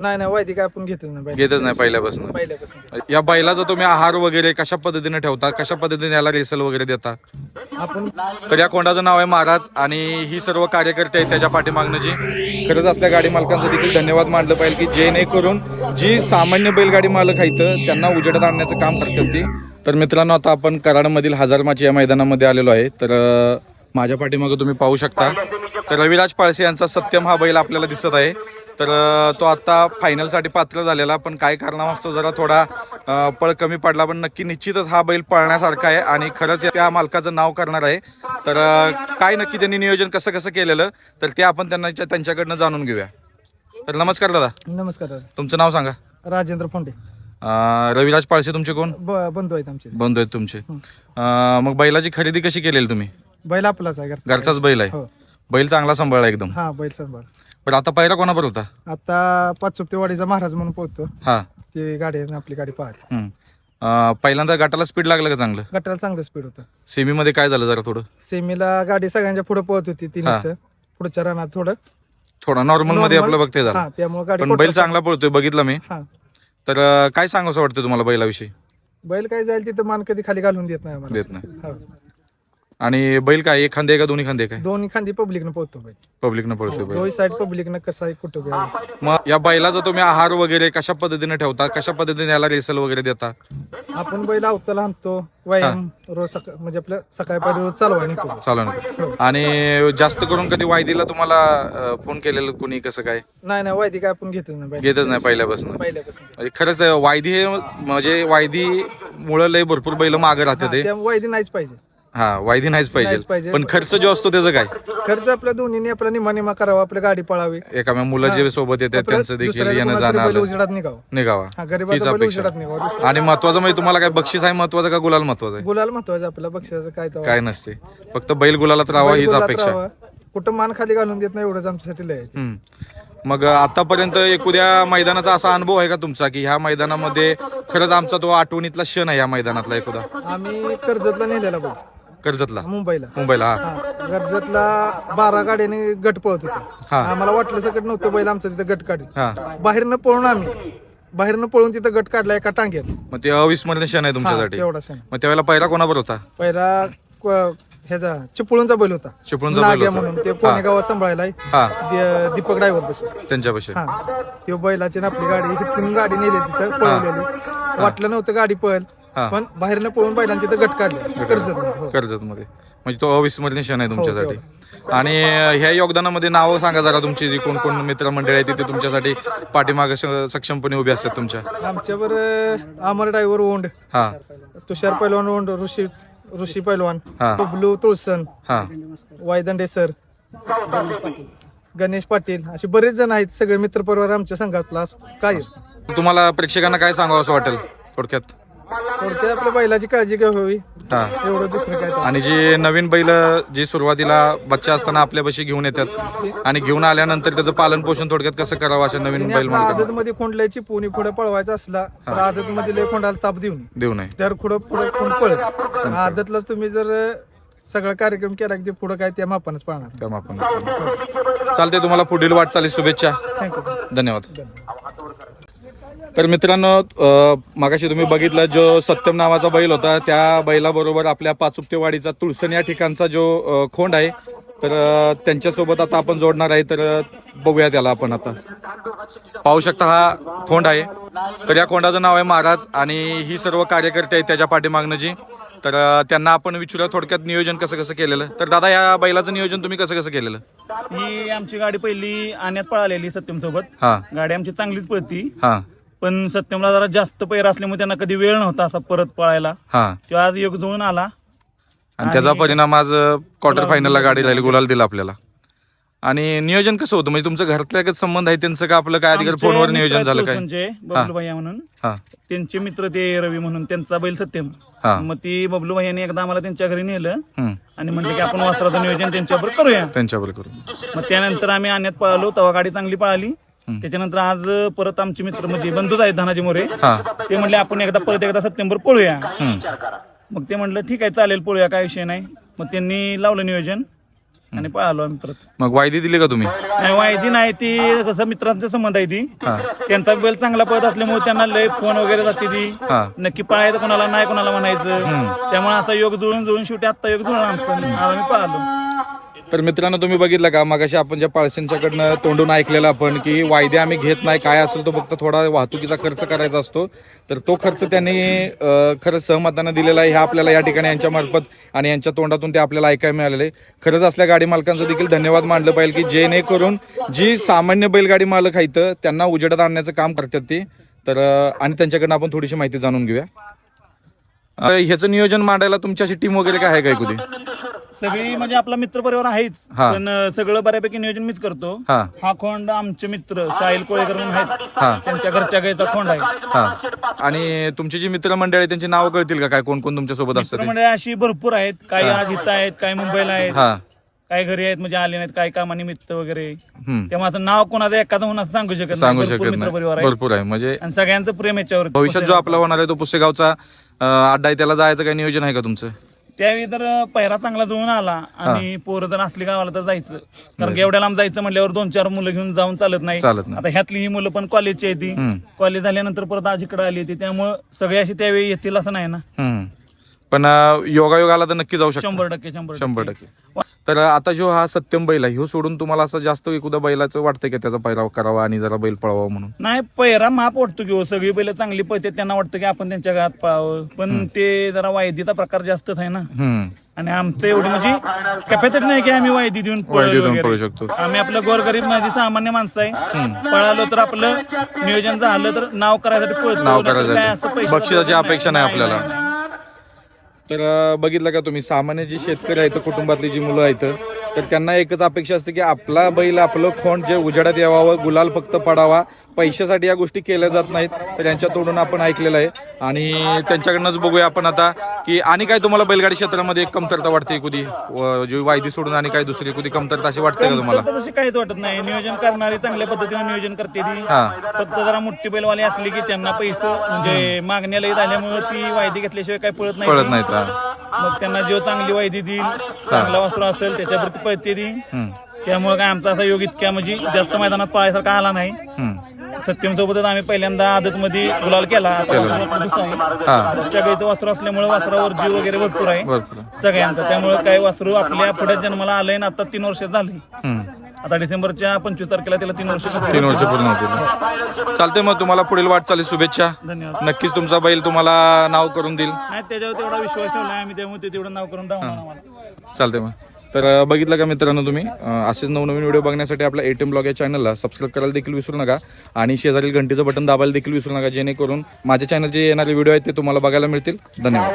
नाही नाही वैदिक आपण घेतच नाही बैल. घेतच नाही पहिल्यापासून. पहिल्यापासून या बैलाचा तुम्ही आहार वगैरे कशा पद्धतीने ठेवता? कशा पद्धतीने याला रेसल वगैरे देता? आपण तर या कोंडाचं नाव आहे महाराज आणि ही सर्व कार्यकर्ते आहेत त्याच्या पाठीमागनं जी. खरंच असल्या गाडी मालकांचं देखील धन्यवाद मानलं पाहिजे की जेणेकरून जी सामान्य बैलगाडी मालक आहेत त्यांना उजेडात आणण्याचं काम करतात ती. तर मित्रांनो आता आपण कराडमधील हजारमाची या मैदानामध्ये आलेलो आहे. तर अं, माझ्या पाठीमागं तुम्ही पाहू शकता. तर रविराज पाळसे यांचा सत्यम हा बैल आपल्याला दिसत आहे. तर तो आता फायनलसाठी पात्र झालेला पण काय कारणास्तव जरा थोडा पळ कमी पडला पण नक्की निश्चितच हा बैल पळण्यासारखा आहे आणि खरंच त्या मालकाचं नाव करणार आहे. तर काय नक्की त्यांनी नियोजन कसं कसं केलेलं तर ते आपण त्यांना त्यांच्याकडनं जाणून घेऊया. तर नमस्कार दादा. नमस्कार. तुमचं नाव सांगा. राजेंद्र फोंडे. रविराज पाळसे तुमचे कोण? बंधू आहेत आमचे. बंधू आहेत तुमचे. मग बैलाची खरेदी कशी केलेली तुम्ही? बैल आपलाच आहे घरचा. घरचाच बैल आहे. हो. बैल चांगला सांभाळला एकदम. हा बैल सांभाळ. पण आता पहिला कोणावर होता? आता पाचोपतेवाडीचा महाराज म्हणून पोहतो. हा. ती गाडी आहे, आपली गाडी पाहत. हम्म. अं, पहिल्यांदा गटाला स्पीड लागलं का चांगलं? गटाला चांगलं स्पीड होतं. सेमीमध्ये काय झालं जरा थोडं? सेमीला गाडी सगळ्यांच्या पुढे पळत होती ती हा. निस पुढच्या रानात थोडं. थोडा नॉर्मलमध्ये Normal. आपलं बघते झालं हा त्यामुळे गाडी पण बैल चांगला पळतोय बघितलं मी. हा. तर अं, काय सांगू असं वाटतं तुम्हाला बैलाविषयी? बैल काय जाईल तिथं मान कधी खाली घालून देत नाही आम्हाला. देत नाही. हो. आणि बैल काय एक खांदे का दोन्ही खांदे काय? दोन्ही खांदी पब्लिकनं पोहतो बैल. पब्लिकनं पळतोय बैल. दोन्ही साईड पब्लिकनं कसं आहे कुठं आहे. मग या बैलाचा तुम्ही आहार वगैरे कशा पद्धतीने ठेवता? कशा पद्धतीने याला रेसल वगैरे देता? आपण बैल अवताला आणतो व्यायाम रोज सकाळ म्हणजे आपलं सकाळी पाहिजे रोज चालवा निघतो चालू आणि जास्त करून कधी वायदीला तुम्हाला अं, फोन केलेलं कुणी कसं काय? नाही नाही वैदिक आपण घेतच नाही बैल. घेतच नाही पहिल्यापासून. पहिल्यापासून. म्हणजे खरंच वायदी हे म्हणजे वायदी मुळे लय भरपूर बैल मागे राहते ते त्या वैदी नाहीच पाहिजे. हा वायदी नाहीच नाहीच पाहिजे. पाहिजे पण खर्च जो असतो त्याचं काय? खर्च आपल्या दोन्हीने आपला निमा निमा करावा आपली गाडी पळावी. एका मुलं जे सोबत येतात आपलं त्यांचं देखील येणं कोणाचं जाणं बैल आलं. उजेडात निघावं. हा निघावा. हीच गरीबाचा बैल अपेक्षा. उजेडात निघावा दुसरं. आणि महत्वाचं म्हणजे तुम्हाला काय बक्षीस आहे महत्वाचं का गुलाल महत्वाचं आहे? गुलाल महत्वाचं आपल्या बक्षिसाचं काय तेव्हा. काय नसते. फक्त बैल गुलालात राहावा बैल हीच गुलालात अपेक्षा राहावा. कुठं मान खाली घालून देत नाही एवढंच आमच्यासाठी लय आहे. हम्म. मग आतापर्यंत एखाद्या मैदानाचा असा अनुभव आहे का तुमचा की ह्या मैदानामध्ये खरंच आमचा तो आठवणीतला क्षण आहे या मैदानातला एखादा आम्ही कर्जतला नेलेला बैल कर्जतला? मुंबईला. मुंबईला हा. हा. कर्जतला बारा गाड्याने गट पळत होते. हा. आम्हाला वाटलं सकट नव्हतं बैल आमचं तिथं गट काढ हा. बाहेरनं पळून आम्ही. बाहेरनं पळून तिथं गट काढला एका टांग्यात. मग ते अविस्मरणीय क्षण आहे तुमच्यासाठी. तेवढा सण मग त्यावेळेला पहिला कोणावर होता? पहिला क- ह्याचा चिपळूणचा बैल होता. चिपळूणचा बैल नाग्या होता. म्हणून. ते पुणे गावात सांभाळायला आहे. हा. दि- दीपक ड्रायव्हर बसून त्यांच्यापाशी. हा. ते बैलाची ना आपली गाडी इथून गाडी नेली तिथं पळवलेली. वाटलं नव्हतं गाडी पळ हा. पण बाहेरनं पळून बैलांनी तिथं गट काढले. कर्जत हो. कर्जत मध्ये म्हणजे तो अविस्मरणीय क्षण आहे तुमच्यासाठी. आणि ह्या योगदानामध्ये नावं सांगा जरा तुमची जी कोण कोण मित्रमंडळी आहे तिथे तुमच्यासाठी पाठीमागे स- सक्षमपणे उभी असतात तुमच्या. आमच्यावर अं, अमर ड्रायव्हर ओंड. हा. तुषार पैलवान ओंड ऋषी ऋषी पैलवान हा. बबलू तुळसन हा. वायदंडे सर गणेश पाटील असे बरेच जण आहेत सगळे मित्रपरिवार आमच्या संघातला अस- काय? तुम्हाला प्रेक्षकांना काय सांगावं असं वाटेल थोडक्यात? थोडक्यात आपल्या बैलाची काळजी घ्यावी हा. एवढं दुसरं काय. आणि जी नवीन बैल जी सुरुवातीला बच्चा असताना आपल्यापाशी घेऊन येतात आणि घेऊन आल्यानंतर त्याचं पालन पोषण थोडक्यात कसं करावं अशा नवीन बैल आदत मध्ये कोंडल्याची पुणे पुढे पळवायचा असला तर आदत मध्ये लय कोंडाला ताप देऊ नये. देऊ नये. तर पुढं पुढं कोण पळत आदतलाच तुम्ही जर सगळा कार्यक्रम केला की पुढे काय त्या मापानच पाळणार. त्या आपण चालते तुम्हाला पुढील वाटचाली शुभेच्छा. थँक्यू धन्यवाद. तर मित्रांनो मागाशी तुम्ही बघितलं जो सत्यम नावाचा बैल होता त्या बैलाबरोबर आपल्या पाचुपतेवाडीचा तुळसण या ठिकाणचा जो खोंड आहे तर त्यांच्यासोबत आता आपण जोडणार आहे तर बघूया त्याला आपण आता. पाहू शकता हा खोंड आहे. तर या खोंडाचं नाव आहे महाराज आणि ही सर्व कार्यकर्ते आहेत त्याच्या पाठीमागनं जी तर त्यांना आपण विचारूया थोडक्यात नियोजन कसं कसं केलेलं. तर दादा या बैलाचं नियोजन तुम्ही कसं कसं केलेलं? ही आमची गाडी पहिली आण्यात पळालेली सत्यम सोबत हा. गाडी आमची चांगलीच पळती. हा. पण सत्यमला जरा जास्त पैर असल्यामुळे त्यांना कधी वेळ नव्हता असा परत पळायला. हा. तो आज योग जुळून आला. आणि त्याचा परिणाम आज क्वार्टर फायनलला गाडी राहिली गुलाल दिला आपल्याला. आणि नियोजन कसं होतं? म्हणजे तुमचं घरातल्या संबंध आहे त्यांचं का आपलं काय अधिकार? फोनवर नियोजन झालं काय? बबलू भैया म्हणून. हा. त्यांचे मित्र ते रवी म्हणून त्यांचा बैल सत्यम. हा. मग ती बबलू भैयाने एकदा आम्हाला त्यांच्या घरी नेलं. हम्म. आणि म्हणले की आपण वासराचं नियोजन त्यांच्याबरोबर करूया. त्यांच्याबरोबर करू मग त्यानंतर आम्ही आण्यात पळालो तेव्हा गाडी चांगली पळाली. त्याच्यानंतर आज परत आमचे मित्र म्हणजे बंधूच आहेत धनाजी मोरे ते म्हणले आपण एकदा परत एकदा सप्टेंबर पळूया. मग ते म्हणलं ठीक आहे चालेल पळूया काय विषय नाही. मग त्यांनी लावलं नियोजन आणि पळालो आम्ही परत. मग वायदी दिली का तुम्ही? नाही वायदी नाही ती कसं मित्रांचा संबंध आहे ती. त्यांचा बैल चांगला पळत असल्यामुळे त्यांना लय फोन वगैरे जाते ती. नक्की पळायचं कोणाला नाही कोणाला म्हणायचं. त्यामुळे असा योग जुळून जुळून शेवटी आत्ता योग जुळला आमचा. आम्ही पळालो तर मित्रांनो तुम्ही बघितलं का? मगाशी आपण ज्या पाळसेंच्याकडनं तोंडून ऐकलेलं आपण की वायदे आम्ही घेत नाही काय असेल तो फक्त थोडा वाहतुकीचा खर्च करायचा असतो. तर तो खर्च त्यांनी खरंच सहमतानं दिलेला आहे. हे आपल्याला या ठिकाणी यांच्या मार्फत आणि यांच्या तोंडातून ते आपल्याला ऐकायला मिळालेले खरंच असल्या गाडी मालकांचं देखील धन्यवाद मानलं पाहिजे की जेणेकरून जी सामान्य बैलगाडी मालक आहेत त्यांना उजेडात आणण्याचं काम करतात ते. तर आणि त्यांच्याकडनं आपण थोडीशी माहिती जाणून घेऊया. ह्याचं नियोजन मांडायला तुमच्याशी टीम वगैरे काय आहे काय कुठे सगळी म्हणजे आपला मित्र परिवार आहेच. हा. पण अं, सगळं बऱ्यापैकी नियोजन मीच करतो. हा. हा खोंड आमचे मित्र साहिल कोळेकर म्हणून आहेत. हा त्यांच्या घरच्या गायचा खोंड आहे. हा. आणि तुमची जी मित्रमंडळी आहे त्यांची नावं कळतील का? काय कोण कोण तुमच्यासोबत असतात ते? म्हणजे अशी भरपूर आहेत. काही आज इथं आहेत काही मुंबईला आहेत. हा. काही घरी आहेत म्हणजे आले नाहीत. काही कामानिमित्त वगैरे. हम्म. तेव्हा असं नाव कोणाचं एखादं असं सांगू शकत. सांगू भरपूर शकत मित्र परिवार नाही आहे भरपूर आहे. म्हणजे आणि सगळ्यांचं प्रेम याच्यावर भविष्यात जो आपला होणार आहे तो पुसेगावचा अं, अड्डा आहे त्याला जायचं काही नियोजन आहे का तुमचं? त्यावेळी तर पहिरा चांगला जुळून आला. आणि पोरं जर असली गावाला तर जायचं. कारण की एवढ्या लांब जायचं म्हटल्यावर दोन चार मुलं घेऊन जाऊन चालत नाही. चालत नाही. आता ह्यातली ही मुलं पण कॉलेजची आहे ती. हम्म. कॉलेज झाल्यानंतर परत आज इकडे आली होती. त्यामुळे सगळे अशी त्यावेळी येतील असं नाही ना. हम्म. पण अं, योगायोग आला तर नक्की जाऊ शकतो. शंभर टक्के शंभर शंभर टक्के. तर आता जो हा सत्यम बैल आहे ह्यो सोडून तुम्हाला असं जास्त एखादा बैलाचं वाटतंय की त्याचा पैराव करावा आणि जरा बैल पळावा म्हणून नाही पहिरा माप वाटतो की हो सगळी बैल चांगली पळते त्यांना वाटतं की आपण त्यांच्या गावात पाहावं पण ते जरा वायदीचा प्रकार जास्तच आहे ना हम्म. आणि आमचं एवढी म्हणजे कॅपॅसिटी नाही की आम्ही वायदी देऊन पळू वायदी देऊन वगैरे. पळू शकतो. आम्ही आपलं गोरगरीब माझी सामान्य माणसं आहे पळालो तर आपलं नियोजन झालं तर नाव करायसाठी पळतो नाव नाहीतर करायसाठी. काय असं पैशाचं बक्षिसाची अपेक्षा नाही, आपल्याला. तर बघितलं का तुम्ही? सामान्य जी शेतकरी आहेत कुटुंबातली जी मुलं आहेत तर त्यांना एकच अपेक्षा असते की आपला बैल आपलं खोंड जे उजाडात यावावं गुलाल फक्त पडावा. पैशासाठी या गोष्टी केल्या जात नाहीत तर त्यांच्या तोडून आपण ऐकलेलं आहे. आणि त्यांच्याकडनंच बघूया आपण आता की आणि काय तुम्हाला बैलगाडी क्षेत्रामध्ये एक कमतरता वाटते कुदी? व जी वायदी सोडून आणि काय दुसरी कुदी कमतरता अशी वाटते का तुम्हाला? तशी काहीच वाटत नाही. नियोजन करणारी चांगल्या पद्धतीने नियोजन करते ती. हा. फक्त जरा मोठी बैलवाली असली की त्यांना पैसे म्हणजे मागण्याला झाल्यामुळे ती वायदी घेतल्याशिवाय काही पळत नाही. पळत नाहीत हा. मग त्यांना जो चांगली वायदी देईल चांगला वासरू असेल त्याच्यावरती पळते हम्म. त्यामुळे काय आमचा असा योग इतक्या म्हणजे जास्त मैदानात पाहायसारखा आला नाही. सत्यम सोबतच आम्ही पहिल्यांदा आदत मध्ये गुलाल केला. वासरू गाईचं वासरू असल्यामुळे वासरावर जीव वगैरे भरपूर आहे. सगळ्यांचा. त्यामुळे काही वासरू आपल्या पुढे जन्माला आलंय ना आता तीन वर्ष झाली. आता डिसेंबरच्या पंचवीस तारखेला त्याला तीन वर्ष तीन वर्ष पूर्ण होतील. चालते मग तुम्हाला पुढील वाटचाली शुभेच्छा. धन्यवाद. नक्कीच तुमचा बैल तुम्हाला नाव करून देईल. नाही त्याच्यावर तेवढा विश्वास ठेवला आम्ही त्यामुळे ते तेवढं नाव करून दाखवणार आम्हाला. चालते मग. तर बघितलं का मित्रांनो तुम्ही? असेच नवनवीन व्हिडिओ बघण्यासाठी आपल्या एटीएम ब्लॉग या चॅनलला सबस्क्राईब करायला देखील विसरू नका आणि शेजारील घंटीचं बटन दाबायला देखील विसरू नका जेणेकरून माझ्या चॅनलचे येणारे व्हिडिओ आहेत ते तुम्हाला बघायला मिळतील. धन्यवाद.